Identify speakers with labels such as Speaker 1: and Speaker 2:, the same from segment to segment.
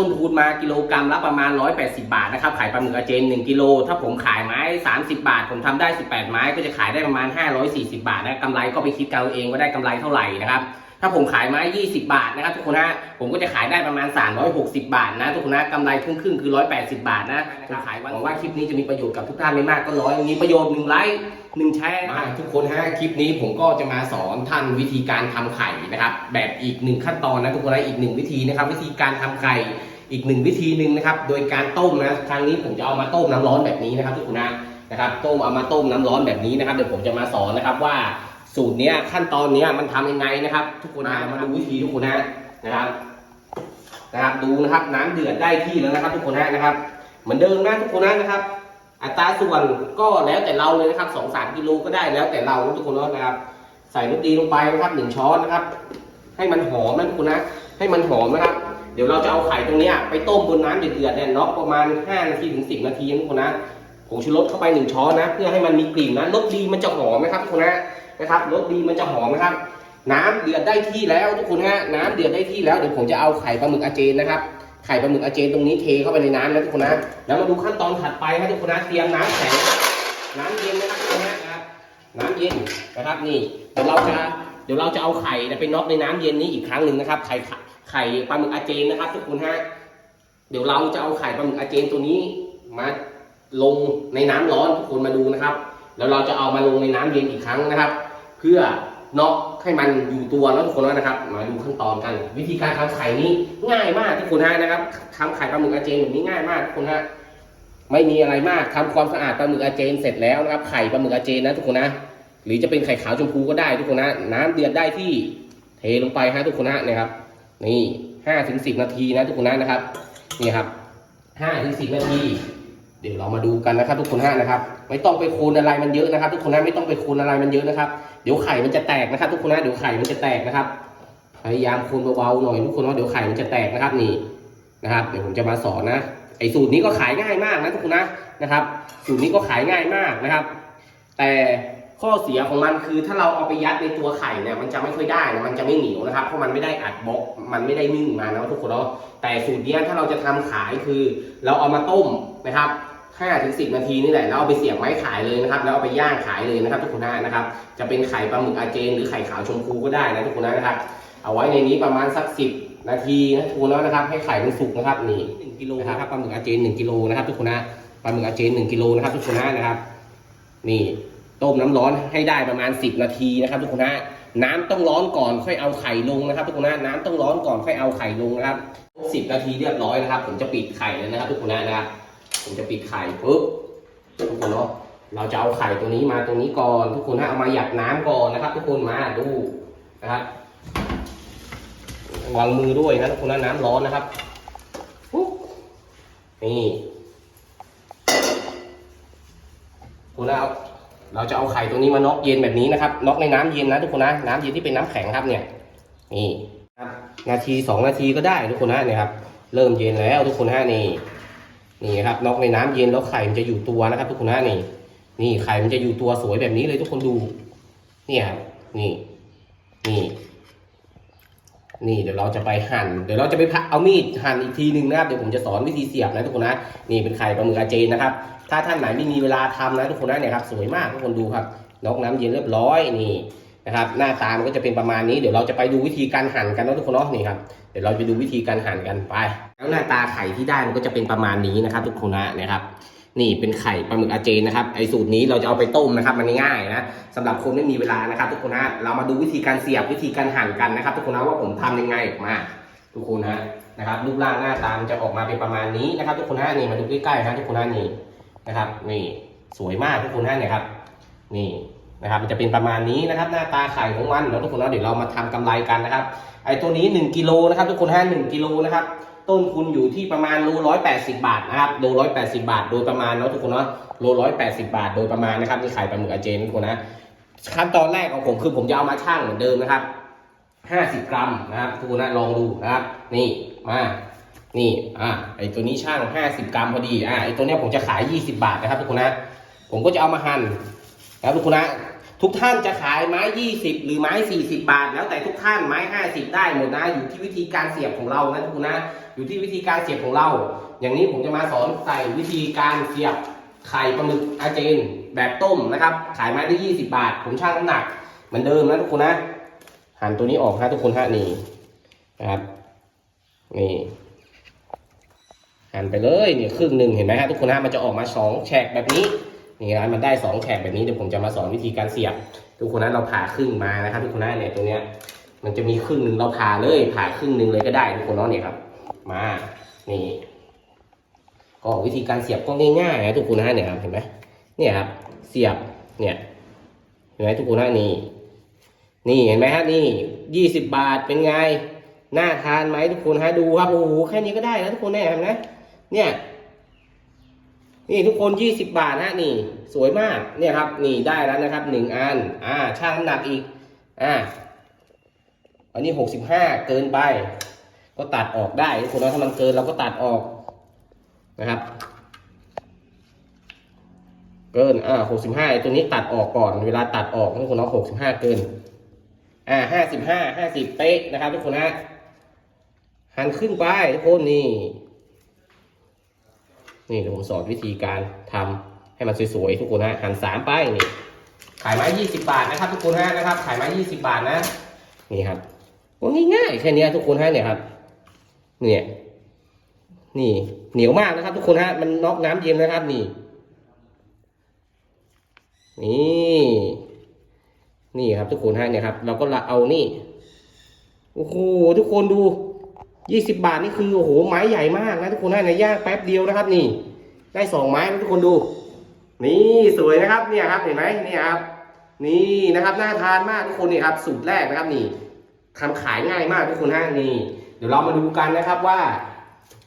Speaker 1: ต้นทุนมากิโลกรัมละประมาณ 180 บาทนะครับขายปลาหมึกอาเจน 1กิโลถ้าผมขายไม้ 30 บาท ผมทำได้ 18 ไม้ก็จะขายได้ประมาณ 540 บาทนะกำไรก็ไปคิดกันเอาเองว่าได้กำไรเท่าไหร่นะครับถ้าผมขายไม้ 20 บาทนะครับทุกคนนะผมก็จะขายได้ประมาณ 360 บาทนะทุกคนนะกำไรครึ่งครึ่งคือ 180 บาทนะผมขายหวังว่าคลิปนี้จะมีประโยชน์กับทุกท่านไม่มากก็น้อยมีประโยชน์หนึ่งไลค์หนึ่งแชร์ทุกคนฮะคลิปนี้ผมก็จะมาสอนท่านวิธีการทำไข่นะครับแบบอีกหนึ่งขั้นตอนนะทุกคนนะอีกหนึ่งวิธีนะครับวิธีการทำไข่ อีกหนึ่งวิธีหนึ่งนะครับ โดยการต้มนะครั้งนี้ผมจะเอามาต้มน้ำร้อนแบบนี้นะครับทุกคนนะนะครับต้มเอามาต้มน้ำร้อนแบบนี้นะครับเดี๋ยวผมจะมาสอนนะครับว่าสูตรเนี้ยขั้นตอนเนี้ยมันทำยังไงนะครับ ทุกคนนะมาดูวิธีทุกคนนะนะครับนะครับ ดูนะครับน้ำเดือดได้ที่แล้วนะครับทุกคนนะนะครับ เหมือนเดิมนะทุกคนนะนะครับ อัตราส่วนก็แล้วแต่เราเลยนะครับสองสามกิโลก็ได้แล้วแต่เราทุกคนนะครับ ใส่รสดีลงไปนะครับหนึ่งช้อนนะครับ ให้มันหอมนะทุกคนนะให้มันหอมนะครับ เดี๋ยวเราจะเอาไข่ตรงนี้ไปต้มบนน้ำเดือดๆเนี่ยน็อกประมาณ5นาทีถึง10 นาทีนะทุกคนนะผงชูรสเข้าไปหนึ่งช้อนนะ เพื่อให้มันมีกลิ่นนะรสดีมันจะหอมนะครับทุกคนนะนะครับรสดีมันจะหอมนะครับ น้ำเดือดได้ที่แล้วทุกคนฮะน้ำเดือดได้ที่แล้วเดี๋ยวผมจะเอาไข่ปลาหมึกอาเจนนะครับไข่ปลาหมึกอาเจนตรงนี้เทเข้าไปในน้ำนะทุกคนนะแล้วมาดูขั้นตอนถัดไปนะทุกคนนะเตรียมน้ำแข็งน้ำเย็นนะครับทุกคนนะครับน้ำเย็นนะครับนี่เดี๋ยวเราจะเดี๋ยวเราจะเอาไข่ไปน็อกในน้ำเย็นนี้อีกครั้งหนึ่งนะครับไข่ ไข่ปลาหมึกอาเจนนะครับ ทุกคนฮะเดี๋ยวเราจะเอาไข่ปลาหมึกอาเจนตัวนี้มาลงในน้ำร้อนทุกคนมาดูนะครับ แล้วเราจะเอามาลงในน้ำเย็นอีกครั้งนะครับ เพื่อน็อกให้มันอยู่ตัวแล้วทุกคนนะครับ มาดูขั้นตอนกัน วิธีการทำไข่นี้ง่ายมากทุกคนฮะนะครับทำไข่ปลาหมึกอาเจนแบบนี้ง่ายมากทุกคนฮะไม่มีอะไรมากทำความสะอาดปลาหมึกอาเจนเสร็จแล้วนะครับ ไข่ปลาหมึกอาเจนนะทุกคนนะหรือจะเป็นไข่ขาวชมพูก็ได้ทุกคนนะน้ำเดือดได้ที่เทลงไปฮะทุกคนนะนะครับ นี่ห้าถึงสิบนาทีนะทุกคนนะนะครับนี่ครับห้าถึงสิบนาที เดี๋ยวเรามาดูกันนะครับ ทุกคนฮะนะครับ ไม่ต้องไปโคนอะไรมันเยอะนะครับ ทุกคนนะไม่ต้องไปโคนอะไรมันเยอะนะครับ เดี๋ยวไข่มันจะแตกนะครับ ทุกคนนะเดี๋ยวไข่มันจะแตกนะครับ พยายามโคนเบาๆหน่อยทุกคนว่าเดี๋ยวไข่มันจะแตกนะครับนี่นะครับ เดี๋ยวผมจะมาสอนนะไอ้สูตรนี้ก็ขายง่ายมากนะทุกคนนะนะครับ สูตรนี้ก็ขายง่ายมากนะครับ แต่ ข้อเสียของมันคือถ้าเราเอาไปยัดในตัวไข่เนี่ยมันจะไม่ค่อยได้นะมันจะไม่เหนียวนะครับเพราะมันไม่ได้อัดบล็อกมันไม่ได้นึ่งมานะทุกคนเนาะแต่สูตรเนี้ยถ้าเราจะทำขายคือ เราเอามาต้มนะครับ5ถึง10 นาทีนี่แหละแล้วเอาไปเสียบไม้ขายเลยนะครับ แล้วเอาไปย่างขายเลยนะครับ ทุกคนนะนะครับ จะเป็นไข่ปลาหมึกอาเจน หรือไข่ขาวชมพูก็ได้นะทุกคนนะครับ เอาไว้ในนี้ประมาณสัก 10 นาทีนะทุกคนนะครับ ให้ไข่มันสุกนะครับนี่1กิโลนะครับปลาหมึกอาเจน1กิโลนะครับ ทุกคนนะปลาหมึกอาเจน1กิโลนะครับ ทุกคนนะนะครับนี่ ต้มน้ำร้อนให้ได้ประมาณ 10 นาทีนะครับ ทุกคนนะน้ำต้องร้อนก่อนค่อยเอาไข่ลงนะครับ ทุกคนนะน้ำต้องร้อนก่อนค่อยเอาไข่ลงนะครับ10นาทีเรียบร้อยนะครับ ผมจะปิดไข่แล้วนะครับ ทุกคนนะนะครับผมจะปิดไข่ปุ๊บทุกคนเนาะเราจะเอาไข่ตัวนี้มาตรงนี้ก่อน ทุกคนนะเอามาหยัดน้ำก่อนนะครับ ทุกคนมาดูนะครับวางมือด้วยนะทุกคนนะน้ำร้อนนะครับปุ๊บนี่คุณนะเอา เราจะเอาไข่ตัวนี้มาน็อกเย็นแบบนี้นะครับน็อกในน้ำเย็นนะทุกคนนะน้ำเย็นที่เป็นน้ำแข็งครับเนี่ยนี่ครับนาทีสองนาทีก็ได้ทุกคนนะเนี่ยครับเริ่มเย็นแล้วทุกคนฮะนี่นี่ครับน็อกในน้ำเย็นแล้วไข่มันจะอยู่ตัวนะครับ ทุกคนนะนี่ นี่ไข่มันจะอยู่ตัวสวยแบบนี้เลยทุกคนดู เนี่ยครับนี่นี่ นี่เดี๋ยวเราจะไปหั่น เดี๋ยวเราจะไปเอามีดหั่นอีกทีหนึ่งนะครับ เดี๋ยวผมจะสอนวิธีเสียบนะทุกคนนะ นี่เป็นไข่ปลาหมึกอาเจนนะครับ ถ้าท่านไหนไม่มีเวลาทำนะทุกคนนะเนี่ยครับสวยมากทุกคนดูครับนกน้ำเย็นเรียบร้อยนี่นะครับ หน้าตามันก็จะเป็นประมาณนี้ เดี๋ยวเราจะไปดูวิธีการหั่นกันนะทุกคนเนาะนี่ครับ เดี๋ยวเราไปดูวิธีการหั่นกันไป แล้วหน้าตาไข่ที่ได้มันก็จะเป็นประมาณนี้นะครับ ทุกคนนะนะครับ นี่เป็นไข่ปลาหมึกอาเจนนะครับไอสูตรนี้เราจะเอาไปต้มนะครับมันง่ายนะสำหรับคนไม่มีเวลานะครับ ทุกคนนะเรามาดูวิธีการเสียบวิธีการหั่นกันนะครับ ทุกคนนะว่าผมทำยังไงออกมา ทุกคนนะนะครับรูปร่างหน้าตามจะออกมาเป็นประมาณนี้นะครับ ทุกคนนะนี่มาดูใกล้ๆนะทุกคนนะนี่นะครับนี่สวยมากทุกคนนะเนี่ยครับนี่นะครับมันจะเป็นประมาณนี้นะครับ หน้าตาไข่ของมันแล้วทุกคนนะเดี๋ยวเรามาทำกำไรกันนะครับไอตัวนี้1กิโลนะครับ ทุกคนฮะ1กิโลนะครับ ต้นทุนอยู่ที่ประมาณโลร้อยแปดสิบาทนะครับโลร้อยแปดสิบาท โดยประมาณเนาะทุกคนเนาะโลร้อยแปดสิบาท โดยประมาณนะครับนี่ไข่ปลาหมึกอาเจนทุกคนนะขั้นตอนแรกของผมคือผมจะเอามาชั่งเหมือนเดิมนะครับห้าสิบกรัมนะครับทุกคนนะลองดูนะครับ นี่มานี่อ่าไอตัวนี้ช่างห้าสิบกรัมพอดีอ่าไอตัวเนี้ยผมจะขายยี่สิบาทนะครับทุกคนนะผมก็จะเอามาหั่นนะครับทุกคนนะทุกท่านจะขายไม้ 20 หรือไม้ 40 บาท แล้วแต่ทุกท่านไม้ 50 ได้หมดนะ อยู่ที่วิธีการเสียบของเรานะทุกคนนะ อยู่ที่วิธีการเสียบของเรา อย่างนี้ผมจะมาสอนใส่วิธีการเสียบไข่ปลาหมึกอาเจนแบบต้มนะครับ ขายไม้ได้20บาท ผมชั่งน้ำหนัก เหมือนเดิมนะทุกคนนะ หันตัวนี้ออกนะทุกคนฮะนี่นะครับนี่หันไปเลยนี่ครึ่งหนึ่งเห็นไหมฮะทุกคนฮะมันจะออกมาสองแฉกแบบนี้นี่นะมันได้สองแฉกแบบนี้เดี๋ยวผมจะมาสอนวิธีการเสียบ ทุกคนนะเราผ่าครึ่งมานะครับ ทุกคนนะเนี่ยตัวเนี้ยมันจะมีครึ่งหนึ่งเราผ่าเลยผ่าครึ่งหนึ่งเลยก็ได้ทุกคนเนาะเนี่ยครับ มานี่ก็วิธีการเสียบก็ง่ายๆนะทุกคนนะเนี่ยครับเห็นไหมเนี่ยครับเสียบเนี่ยเห็นไหมทุกคนนะนี่นี่เห็นไหมฮะนี่ยี่สิบบาทเป็นไงน่าทานไหมทุกคนฮะดูครับโอ้โหแค่นี้ก็ได้แล้วทุกคนเนี่ยเห็นไหมเนี่ยนี่ทุกคนยี่สิบบาทนะนี่ สวยมากเนี่ยครับ นี่ได้แล้วนะครับหนึ่งอัน อ่าช่างน้ำหนักอีก อ่าอันนี้หกสิบห้าเกินไป ก็ตัดออกได้ทุกคนนะถ้ามันเกินเราก็ตัดออกนะครับ เกินอ่าหกสิบห้าตัวนี้ตัดออกก่อน เวลาตัดออกทุกคนเนาะหกสิบห้าเกิน อ่าห้าสิบห้าห้าสิบเป๊ะนะครับทุกคนนะหันขึ้นไปทุกคนนี่นี่เดี๋ยวผมสอนวิธีการทำให้มันสวยๆทุกคนนะหันสามไปนี่ขายไม้ยี่สิบาทนะครับ ทุกคนฮะนะครับ ขายไม้ยี่สิบาทนะ นี่ครับง่ายๆแค่นี้ทุกคนฮะเนี่ยครับ เนี่ย นี่เหนียวมากนะครับ ทุกคนฮะมันน็อกน้ำเย็นนะครับ นี่ นี่ นี่ครับ ทุกคนฮะเนี่ยครับ เราก็ละเอานี่โอ้โหทุกคนดูยี่สิบาทนี่คือโอ้โหไม้ใหญ่มากนะทุกคนฮะในยย่างแป๊บเดียวนะครับ นี่ ได้สองไม้นะทุกคนดู นี่สวยนะครับ เนี่ยครับเห็นไหมเนี่ยครับ นี่นะครับน่าทานมากทุกคนนี่ครับ สูตรแรกนะครับ นี่ทำขายง่ายมากทุกคนฮะนี่ เดี๋ยวเรามาดูกันนะครับว่า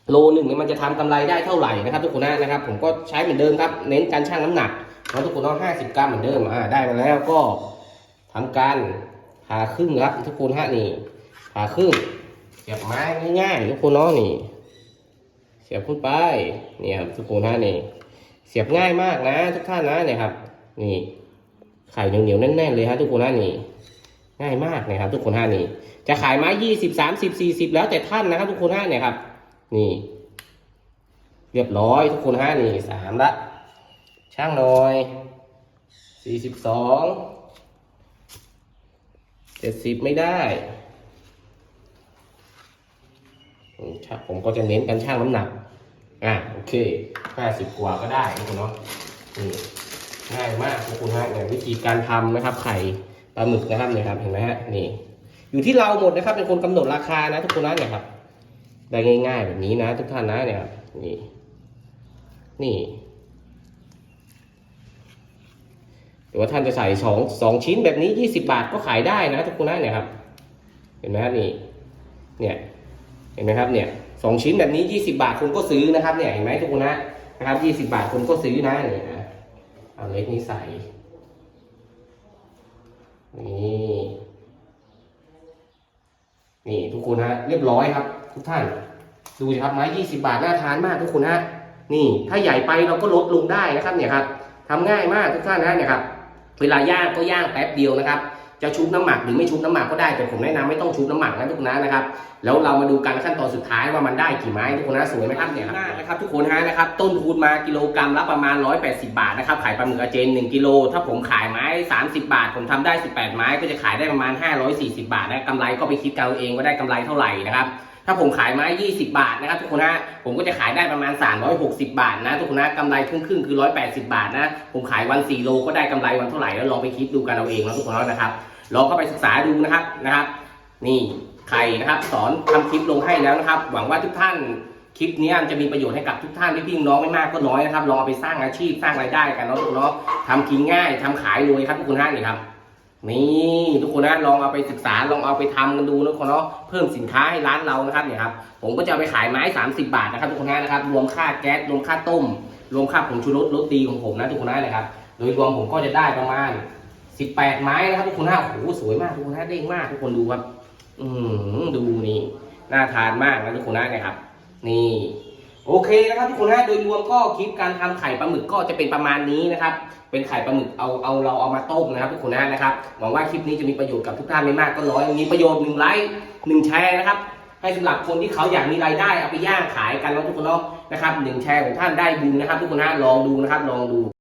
Speaker 1: โลหนึ่งเนี่ยมันจะทำกำไรได้เท่าไหร่นะครับ ทุกคนนะนะครับ ผมก็ใช้เหมือนเดิมครับ เน้นการชั่งน้ำหนักแล้วทุกคนเอาห้าสิบกรัมเหมือนเดิมอ่าได้มาแล้วก็ทำการผ่าครึ่งครับ ทุกคนฮะนี่ผ่าครึ่งเสียบไม้ง่ายๆทุกคนเนาะนี่ เสียบขึ้นไปเนี่ยครับทุกคนฮะนี่ เสียบง่ายมากนะ ทุกท่านนะเนี่ยครับ นี่ไข่เหนียวๆแน่นๆเลยฮะทุกคนฮะนี่ ง่ายมากนะครับ ทุกคนฮะนี่ จะขายไม้ยี่สิบสามสิบสี่สิบแล้วแต่ท่านนะครับทุกคนฮะเนี่ยครับ นี่ เรียบร้อยทุกคนฮะนี่สามละ ช่างหน่อยสี่สิบสองเจ็ดสิบไม่ได้อืมผมก็จะเน้นการช่างน้ำหนัก อะโอเคห้าสิบกว่าก็ได้ทุกคนเนาะนี่ง่ายมากทุกคนฮะเนี่ยวิธีการทำนะครับ ไข่ปลาหมึกนะครับเนี่ยครับเห็นไหมฮะนี่ อยู่ที่เราหมดนะครับ เป็นคนกำหนดราคานะ ทุกคนนะเนี่ยครับ ได้ง่าย ๆ แบบนี้นะ ทุกท่านนะเนี่ยครับนี่นี่หรือว่าท่านจะใส่สองสองชิ้นแบบนี้ยี่สิบาทก็ขายได้นะทุกคนนะเนี่ยครับ เห็นไหมครับนี่ เนี่ยเห็นไหมครับเนี่ยสองชิ้นแบบนี้ยี่สิบาทคุณก็ซื้อนะครับเนี่ยเห็นไหมทุกคนนะนะครับยี่สิบาทคุณก็ซื้อนะเนี่ยนะเอาเล็กนี้ใส่นี่ นี่ทุกคนฮะเรียบร้อยครับ ทุกท่าน ดูสิครับไม้ยี่สิบาทน่าทานมากทุกคนฮะนี่ถ้าใหญ่ไปเราก็ลดลงได้นะครับเนี่ยครับทำง่ายมากทุกท่านนะเนี่ยครับเวลาย่างก็ย่างแป๊บเดียวนะครับ จะชุบน้ำหมักหรือไม่ชุบน้ำหมักก็ได้แต่ผมแนะนำไม่ต้องชุบน้ำหมักนะทุกคนนะนะครับแล้วเรามาดูกันขั้นตอนสุดท้ายว่ามันได้กี่ไม้ทุกคนนะสวยไหมครับเนี่ยนะครับทุกคนฮะนะครับต้นทุนมากิโลกรัมละประมาณ 180 บาทนะครับขายปลาหมึกอาเจน 1กิโลถ้าผมขายไม้ 30 บาท ผมทำได้ 18 ไม้ก็จะขายได้ประมาณ 540 บาทนะกำไรก็ไปคิดกันเอาเองว่าได้กำไรเท่าไหร่นะครับ ถ้าผมขายไม้ 20 บาทนะครับทุกคนนะผมก็จะขายได้ประมาณ 360 บาทนะทุกคนนะกำไรครึ่งๆคือ 180 บาทนะผมขายวัน 4 โลก็ได้กำไรวันเท่าไหร่แล้วลองไปคิดดูกันเอาเองนะทุกคนนะครับลองเข้าไปศึกษาดูนะครับนะครับ นี่ใครนะครับสอนทำคลิปลงให้แล้วนะครับ หวังว่าทุกท่านคลิปนี้จะมีประโยชน์ให้กับทุกท่านที่พี่น้องไม่มากก็น้อยนะครับลองเอาไปสร้างอาชีพสร้างรายได้กันเนาะทุกคนเนาะทำกินง่ายทำขายรวยครับทุกคนท่านนี่ครับ นี่ทุกคนนะลองเอาไปศึกษาลองเอาไปทำกันดูนะทุกคนเนาะเพิ่มสินค้าให้ร้านเรานะครับเนี่ยครับผมก็จะไปขายไม้ 30 บาทนะครับทุกคนนะนะครับรวมค่าแก๊สรวมค่าต้ม รวมค่าผงชูรสรสดีของผมนะทุกคนนะนะครับโดยรวมผมก็จะได้ประมาณ 18 ไม้นะครับทุกคนนะโอ้โหสวยมากทุกคนนะเด้งมากทุกคนดูครับ อืมดูนี่น่าทานมากนะทุกคนนะเนี่ยครับ นี่ โอเคนะครับทุกคนฮะโดยรวมก็คลิปการทำไข่ปลาหมึกก็จะเป็นประมาณนี้นะครับเป็นไข่ปลาหมึกเอาเอาเราเอามาต้มนะครับทุกคนนะนะครับหวังว่าคลิปนี้จะมีประโยชน์กับทุกท่านไม่มากก็น้อยมีประโยชน์หนึ่งไลค์หนึ่งแชร์นะครับให้สำหรับคนที่เขาอยากมีรายได้เอาไปย่างขายกันแล้วทุกคนเนาะนะครับหนึ่งแชร์ของท่านได้บุญนะครับ ทุกคนนะลองดูนะครับลองดู